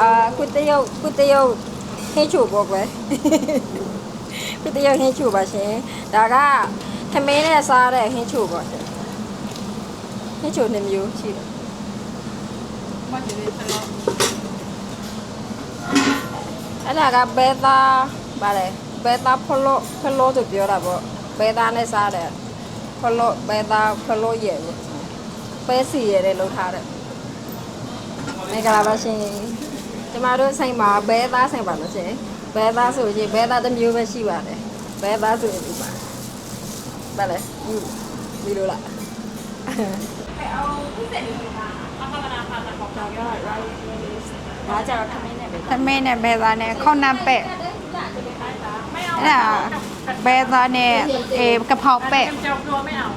အာကုတရုတ်ကုတရုတ်ဟင်းချိုပေါ့ကွယ်ကုတရုတ်ဟင်းချိုပါရှင်ဒါကခမင်းနဲ့စားတဲ့ဟင်းချိုပေါ့ရှင်ဟင်းချိုနှစ်မျိုးရှိတယ်မကျလေးဆက်လို့အဲ့ဒါကဘဲသားဗါလဲဘဲသားဖလို့ဖလို့ဆိုပြောတာပေါ့ဘဲသားနဲ့စားတယ်ဖလို့ဘဲသားဖလို့ရဲ့ပေါ့ပဲစီရဲတဲ့လောက်ထားတယ်မင်္ဂလာပါရှင် ကျမတို့ဆိုင်မှာဘဲသားဆိုင်ပါလို့ရှင်ဘဲသားဆိုရင်ဘဲသားတစ်မျိုးပဲရှိပါတယ်ဘဲသားဆိုရင်ဒီပါဗါလဲယူဒီလိုလား ဒါကြတော့ခမင်းနဲ့ပဲ သမင်းနဲ့ဘဲသားနဲ့ခေါနပ်ပဲ့အဲ့ဒါဘဲသားနဲ့เออกะเพราเป็ด ကြောက်ပြောไม่เอา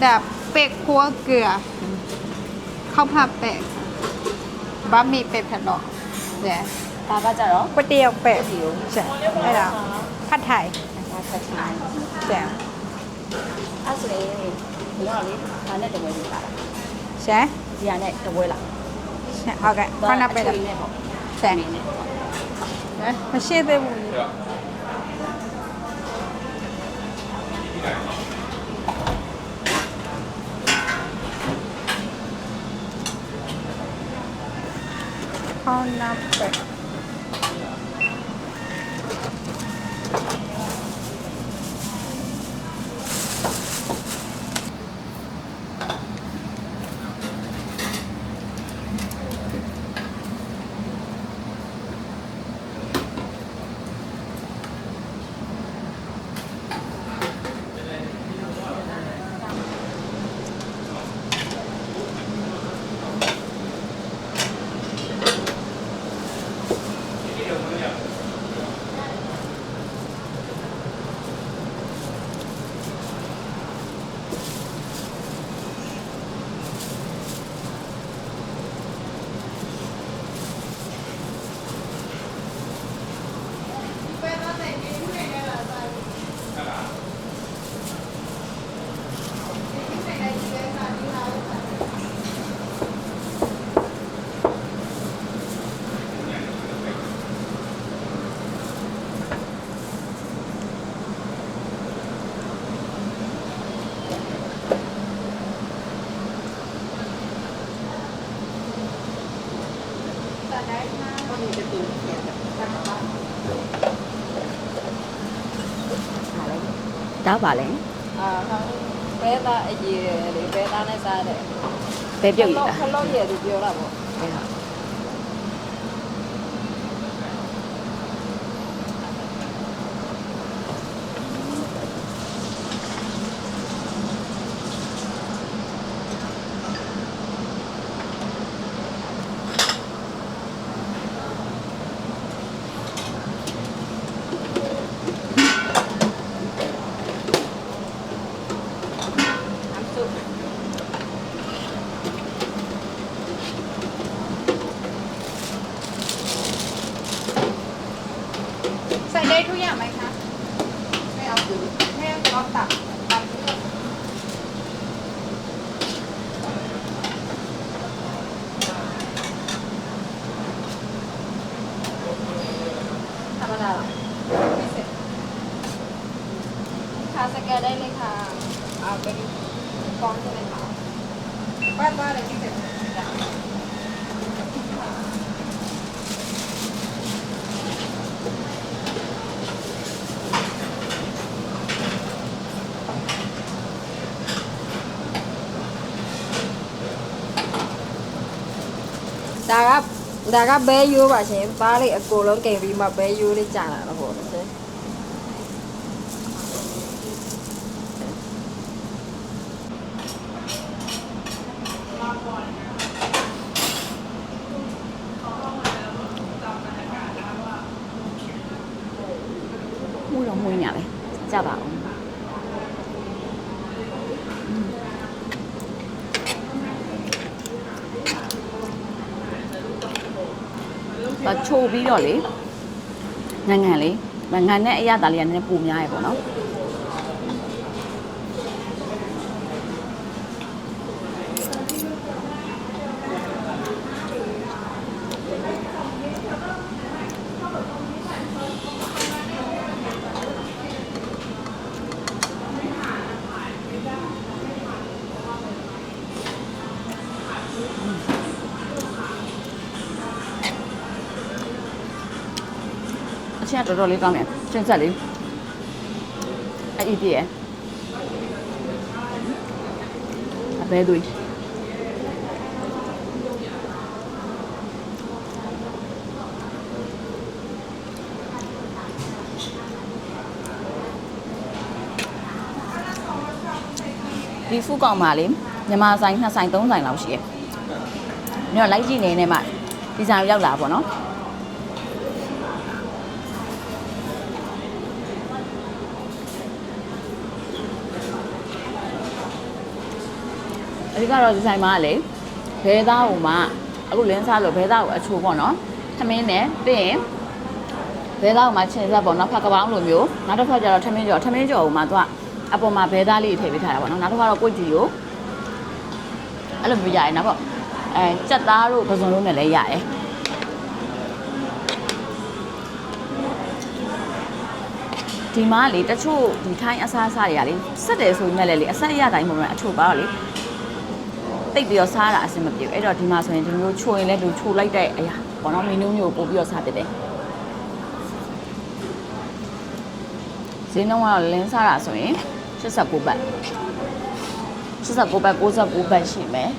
แบบเป็ดคั่วเกลือข้าวผัดเป็ดบะหมี่เป็ดพะโล้เนี่ ย ဒါကကြတော့ ก๋วยเตี๋ยวเป็ดใช่အဲ့ဒါผัดไทย ဒါဆက်ချင်တယ် ใช่ အဲ့ဆိုရင်ဒီတော့လေဒါနဲ့တပွဲလေးပါလား ใช่ ဒီကနဲ့တပွဲလား ใช่โอเคခေါနပ်เป็ด နဲ့ပေါ့ ใช่ နဲ့ မရှိသေးဘူး ခေါန ဒါပါလေအာဘဲသားအကြီးလေဘဲသားနဲ့စားတယ်ဘယ်ပြုတ်ရတာခလုံးရဲ့သူပြောတာပေါ့ဘယ်ဟာใเอาเป็นฟองใช่ไหมคะ บ้านว่าอะไรที่เสร็จ ဒါကဒါကဘဲရိုးပါရှင်သားလေးအကိုလုံးကိန်ပြီးမှဘဲရိုးလေးကြာလာတော့ပေါ့ရှင် မှု မှုညာပဲကြပါအောင်တော့ချိုးပြီးတော့လေငံငံလေးငံနဲ့အရသာလေးကနည်းနည်းပူများရပေါ့နော် ချင်းကတော်တော်လေးကောင်းတယ်ချင်းဆက်လေးအဲ့ဒီတည်းအဘဲသွေးဒီဖူးကောင်ပါလေမြန်မာဆိုင်နှစ်ဆိုင်သုံးဆိုင်လောက်ရှိတယ်။ညတော့လိုက်ကြည့်နေနေမှဒီဆိုင်ရောက်လာပေါ့နော်။ အဓိကတော့ဒီဆိုင်မှာကလေဘဲသားကိုမှအခုလင်းစားလို့ဘဲသားကိုအချိုးပေါ့နော်ထမင်းနဲ့ပြီးရင်ဘဲသားကိုမှချင်းဆက်ပေါ့နော်ဖက်ကပောင်းလိုမျိုးနောက်တစ်ခါကျတော့ထမင်းကြော်ထမင်းကြော်ကိုမှသူကအပေါ်မှာဘဲသားလေးထည့်ပေးထားတာပေါ့နော်နောက်တစ်ခါတော့ကိုကြည့်ကိုအဲ့လိုမျိုးရတယ်နောက်ပေါ့အဲကြက်သားတို့ပဇွန်တို့နဲ့လည်းရတယ်ဒီမှာလေတချို့ဒီထိုင်းအစားအစာတွေကလေစက်တယ်ဆိုရင်လည်းလေအဆက်အရတိုင်းပုံမှန်အချို့ပါတော့လေ တိတ်ပြီးတော့စားတာအဆင်မပြေဘူးအဲ့တော့ဒီမှာဆိုရင်ဒီမျိုးချိုရင်လည်းလူချိုလိုက်တဲ့အရာပေါ့နော်မင်းတို့မျိုးပို့ပြီးတော့စားပြတယ်ဈေးနှုန်းကတော့လင်းစားတာဆိုရင်89ဘတ်89ဘတ်69ဘတ်ရှိမယ်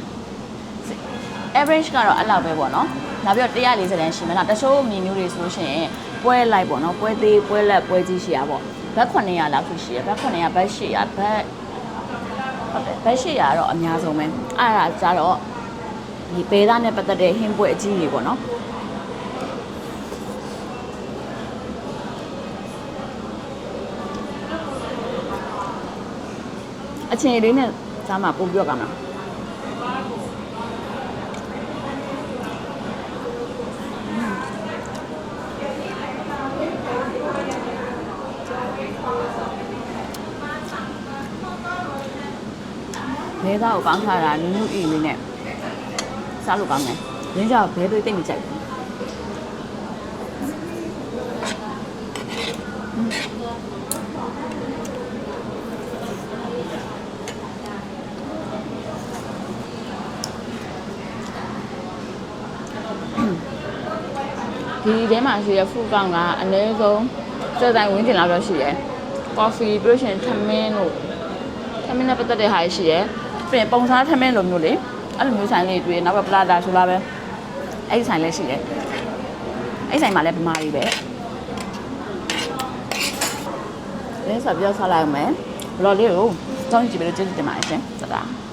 average ကတော့အဲ့လောက်ပဲပေါ့နော်နောက်ပြီးတော့140တန်းရှိမယ်နောက်တချို့မီနူးတွေဆိုလို့ရှိရင်ပွဲလိုက်ပေါ့နော်ပွဲသေးပွဲလက်ပွဲကြီးရှိရပေါ့ဘတ်900လောက်ရှိရဘတ်900ဘတ်800ဘတ် ဟုတ်တယ်ဘက်ရှိရတော့အများဆုံးပဲအဲ့ဒါကြတော့ဒီပေသားနဲ့ပတ်သက်တဲ့ဟင်းပွဲအကြီးကြီးပေါ့နော်အချင်းလေးနဲ့စားမှာပို့ပြော့ကမှာ ဘဲသားကိုကောင်းထားတာနူးနူးအီလေးနဲ့စားလို့ကောင်းတယ်ရင်းကြဘဲသွေးတိတ်မကြိုက်ဘူးဒီထဲမှာရှိတဲ့ဖူးကောင်ကအနည်းဆုံးစက်တိုင်းဝင်းကျင်လောက်တော့ရှိတယ်။ကော်ဖီပြီးလို့ရှိရင်ထမင်းတို့ထမင်းနဲ့ပတ်သက်တဲ့ဟာရှိတယ်။ ပြီးရင်ပုံစားထမင်းလိုမျိုးလေအဲ့လိုမျိုးဆိုင်လေးတွေ့နောက်ကပလာတာဆိုလားပဲအဲ့ဒီဆိုင်လေးရှိတယ်။အဲ့ဒီဆိုင်မှာလည်းဗမာကြီးပဲ။လဲဆိုပြောစားလိုက်အောင်မယ်။ဘလော်လေးကိုတောင်းကြည့်ပြီးတော့ကျေးဇူးတင်ပါတယ်ရှင်။သတာ။